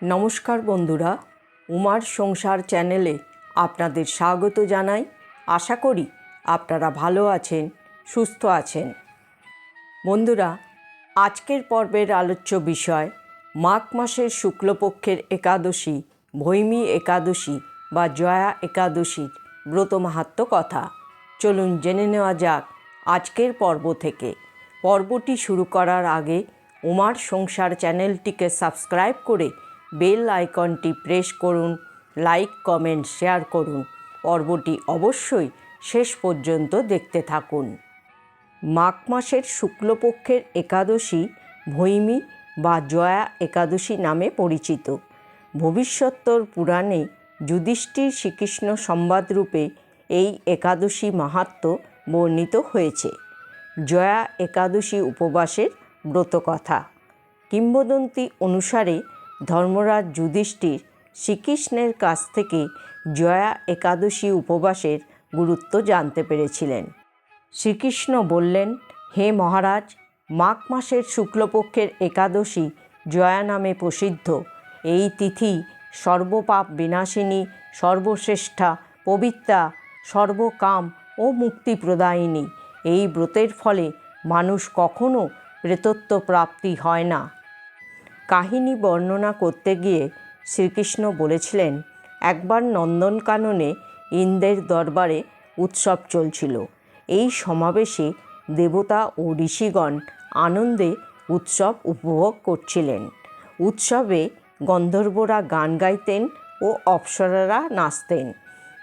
নমস্কার বন্ধুরা, উমার সংসার চ্যানেলে আপনাদের স্বাগত জানাই। আশা করি আপনারা ভালো আছেন, সুস্থ আছেন। বন্ধুরা, আজকের পর্বের আলোচ্য বিষয়, মাঘ মাসের শুক্লপক্ষের একাদশী, ভৈমী একাদশী বা জয়া একাদশীর ব্রত মাহাত্ম কথা। চলুন জেনে নেওয়া যাক আজকের পর্ব থেকে। পর্বটি শুরু করার আগে উমার সংসার চ্যানেলটিকে সাবস্ক্রাইব করে বেল আইকনটি প্রেস করুন, লাইক, কমেন্ট, শেয়ার করুন। পর্বটি অবশ্যই শেষ পর্যন্ত দেখতে থাকুন। মাঘ মাসের শুক্লপক্ষের একাদশী ভৈমী বা জয়া একাদশী নামে পরিচিত। ভবিষ্যত্তর পুরাণে যুধিষ্ঠির শ্রীকৃষ্ণ সংবাদরূপে এই একাদশী মাহাত্ম্য বর্ণিত হয়েছে। জয়া একাদশী উপবাসের ব্রতকথা। কিংবদন্তি অনুসারে ধর্মরাজ যুধিষ্ঠির শ্রীকৃষ্ণের কাছ থেকে জয়া একাদশী উপবাসের গুরুত্ব জানতে পেরেছিলেন। শ্রীকৃষ্ণ বললেন, হে মহারাজ, মাঘ মাসের শুক্লপক্ষের একাদশী জয়া নামে প্রসিদ্ধ। এই তিথি সর্বপাপ বিনাশিনী, সর্বশ্রেষ্ঠা, পবিত্রা, সর্বকাম ও মুক্তি প্রদায়িনী এই ব্রতের ফলে মানুষ কখনো প্রেতত্ব প্রাপ্তি হয় না। কাহিনী বর্ণনা করতে গিয়ে শ্রীকৃষ্ণ বলেছিলেন, একবার নন্দনকাননে ইন্দ্রের দরবারে উৎসব চলছিল। এই সমাবেশে দেবতা ও ঋষিগণ আনন্দে উৎসব উপভোগ করছিলেন। উৎসবে গন্ধর্বরা গান গাইতেন ও অপ্সরারা নাচতেন।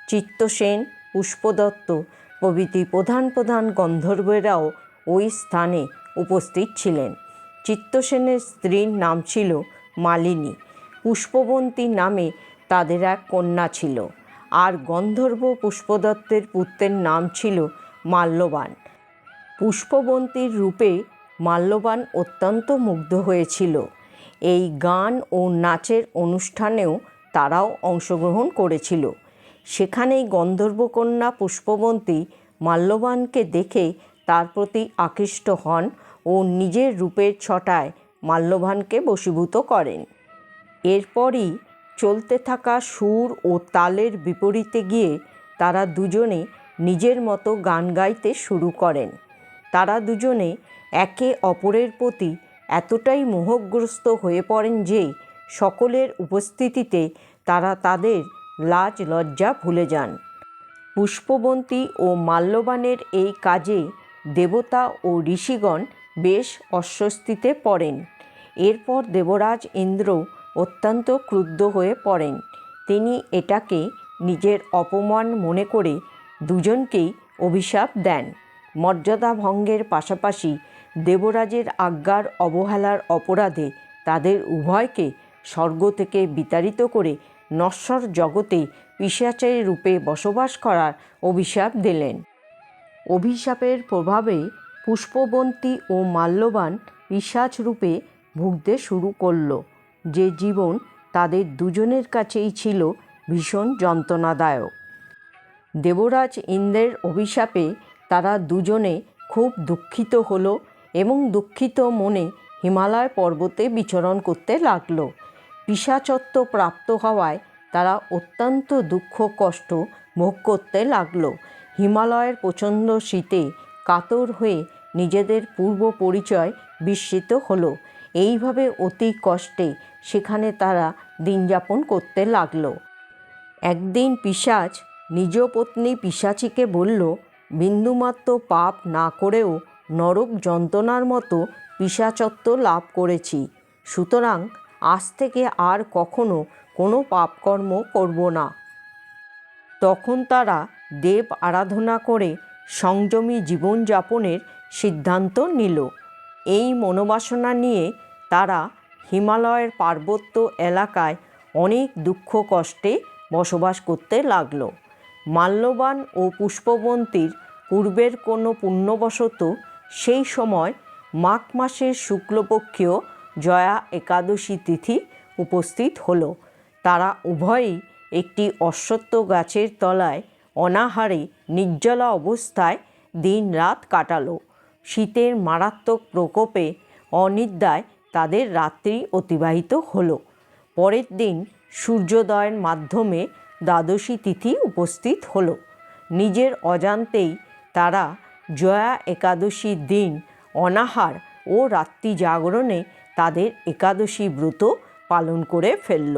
চিত্তসেন, পুষ্পদত্ত প্রভৃতি প্রধান প্রধান গন্ধর্বেরাও ওই স্থানে উপস্থিত ছিলেন। চিত্তসেনের স্ত্রীর নাম ছিল মালিনী। পুষ্পবন্তী নামে তাদের এক কন্যা ছিল। আর গন্ধর্ব পুষ্পদত্তের পুত্রের নাম ছিল মাল্যবান। পুষ্পবন্তীর রূপে মাল্যবান অত্যন্ত মুগ্ধ হয়েছিল। এই গান ও নাচের অনুষ্ঠানেও তারাও অংশগ্রহণ করেছিল। সেখানেই গন্ধর্বকন্যা পুষ্পবন্তী মাল্যবানকে দেখে তার প্রতি আকৃষ্ট হন ও নিজের রূপের ছটায় মাল্যবানকে বশীভূত করেন। এরপরই চলতে থাকা সুর ও তালের বিপরীতে গিয়ে তারা দুজনে নিজের মতো গান গাইতে শুরু করেন। তারা দুজনে একে অপরের প্রতি এতটাই মোহগ্রস্ত হয়ে পড়েন যে সকলের উপস্থিতিতে তারা তাদের লাজ লজ্জা ভুলে যান। পুষ্পবন্তী ও মাল্যবানের এই কাজে দেবতা ও ঋষিগণ বেশ অস্বস্তিতে পড়েন। এরপর দেবরাজ ইন্দ্র অত্যন্ত ক্রুদ্ধ হয়ে পড়েন। তিনি এটাকে নিজের অপমান মনে করে দুজনকেই অভিশাপ দেন। মর্যাদা ভঙ্গের পাশাপাশি দেবরাজের আজ্ঞার অবহেলার অপরাধে তাদের উভয়কে স্বর্গ থেকে বিতাড়িত করে নশ্বর জগতে পিসাচের রূপে বসবাস করার অভিশাপ দিলেন। অভিশাপের প্রভাবে পুষ্পবন্তী ও মাল্যবান পিসাচ রূপে ভুগতে শুরু করল। যে জীবন তাদের দুজনের কাছেই ছিল ভীষণ যন্ত্রণাদায়ক। দেবরাজ ইন্দ্রের অভিশাপে তারা দুজনে খুব দুঃখিত হল এবং দুঃখিত মনে হিমালয় পর্বতে বিচরণ করতে লাগল। পিসাচত্ব প্রাপ্ত হওয়ায় তারা অত্যন্ত দুঃখ কষ্ট ভোগ করতে লাগল। হিমালয়ের প্রচণ্ড শীতে কাতর হয়ে নিজেদের পূর্ব পরিচয় বিস্মৃত হলো। এইভাবে অতি কষ্টে সেখানে তারা দিনযাপন করতে লাগল। একদিন পিসাচ নিজ পত্নী পিসাচিকে বলল, বিন্দুমাত্র পাপ না করেও নরক যন্ত্রণার মতো পিসাচত্ব লাভ করেছি। সুতরাং আজ থেকে আর কখনো কোনো পাপকর্ম করব না। তখন তারা দেব আরাধনা করে সংযমী জীবনযাপনের সিদ্ধান্ত নিল। এই মনোবাসনা নিয়ে তারা হিমালয়ের পার্বত্য এলাকায় অনেক দুঃখ কষ্টে বসবাস করতে লাগল। মাল্যবান ও পুষ্পবন্তীর পূর্বের কোনো পুণ্যবশত সেই সময় মাঘ মাসের শুক্লপক্ষীয় জয়া একাদশী তিথি উপস্থিত হলো। তারা উভয়ই একটি অশ্বত্থ গাছের তলায় অনাহারে নির্জলা অবস্থায় দিন রাত কাটালো। শীতের মারাত্মক প্রকোপে অনিদ্রায় তাদের রাত্রি অতিবাহিত হলো। পরের দিন সূর্যোদয়ের মাধ্যমে দ্বাদশী তিথি উপস্থিত হলো। নিজের অজান্তেই তারা জয়া একাদশীর দিন অনাহার ও রাত্রি জাগরণে তাদের একাদশী ব্রত পালন করে ফেলল।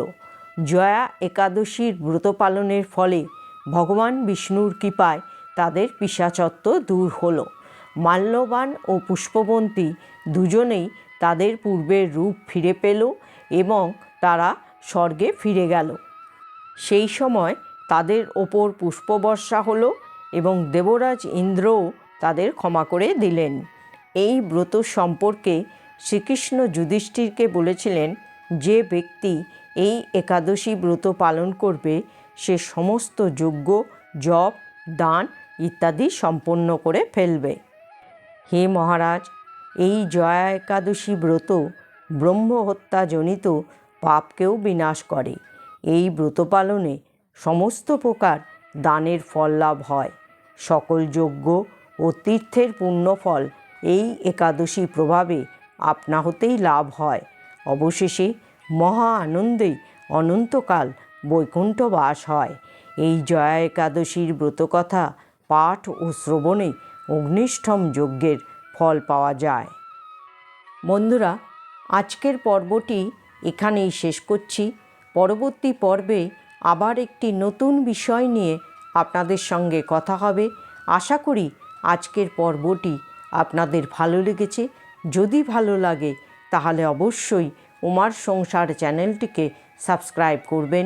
জয়া একাদশীর ব্রত পালনের ফলে ভগবান বিষ্ণুর কৃপায় তাদের পিসাচত্ব দূর হলো। মাল্যবান ও পুষ্পবন্তী দুজনেই তাদের পূর্বের রূপ ফিরে পেল এবং তারা স্বর্গে ফিরে গেল। সেই সময় তাদের ওপর পুষ্পবর্ষা হলো এবং দেবরাজ ইন্দ্রও তাদের ক্ষমা করে দিলেন। এই ব্রত সম্পর্কে শ্রীকৃষ্ণ যুধিষ্ঠিরকে বলেছিলেন, যে ব্যক্তি এই একাদশী ব্রত পালন করবে সে সমস্ত যজ্ঞ, জপ, দান ইত্যাদি সম্পন্ন করে ফেলবে। হে মহারাজ, এই জয়া একাদশী ব্রত ব্রহ্মহত্যাজনিত পাপকেও বিনাশ করে। এই ব্রত পালনে সমস্ত প্রকার দানের ফল লাভ হয়। সকল যজ্ঞ ও তীর্থের পুণ্যফল এই একাদশী প্রভাবে আপনা হতেই লাভ হয়। অবশেষে মহা আনন্দে অনন্তকাল বৈকুণ্ঠ বাস হয়। এই জয়া একাদশীর ব্রতকথা পাঠ ও শ্রবণে অগ্নিষ্ঠম যজ্ঞের ফল পাওয়া যায়। বন্ধুরা, আজকের পর্বটি এখানেই শেষ করছি। পরবর্তী পর্বে আবার একটি নতুন বিষয় নিয়ে আপনাদের সঙ্গে কথা হবে। আশা করি আজকের পর্বটি আপনাদের ভালো লেগেছে। যদি ভালো লাগে, তাহলে অবশ্যই উমার সংসার চ্যানেলটিকে সাবস্ক্রাইব করবেন।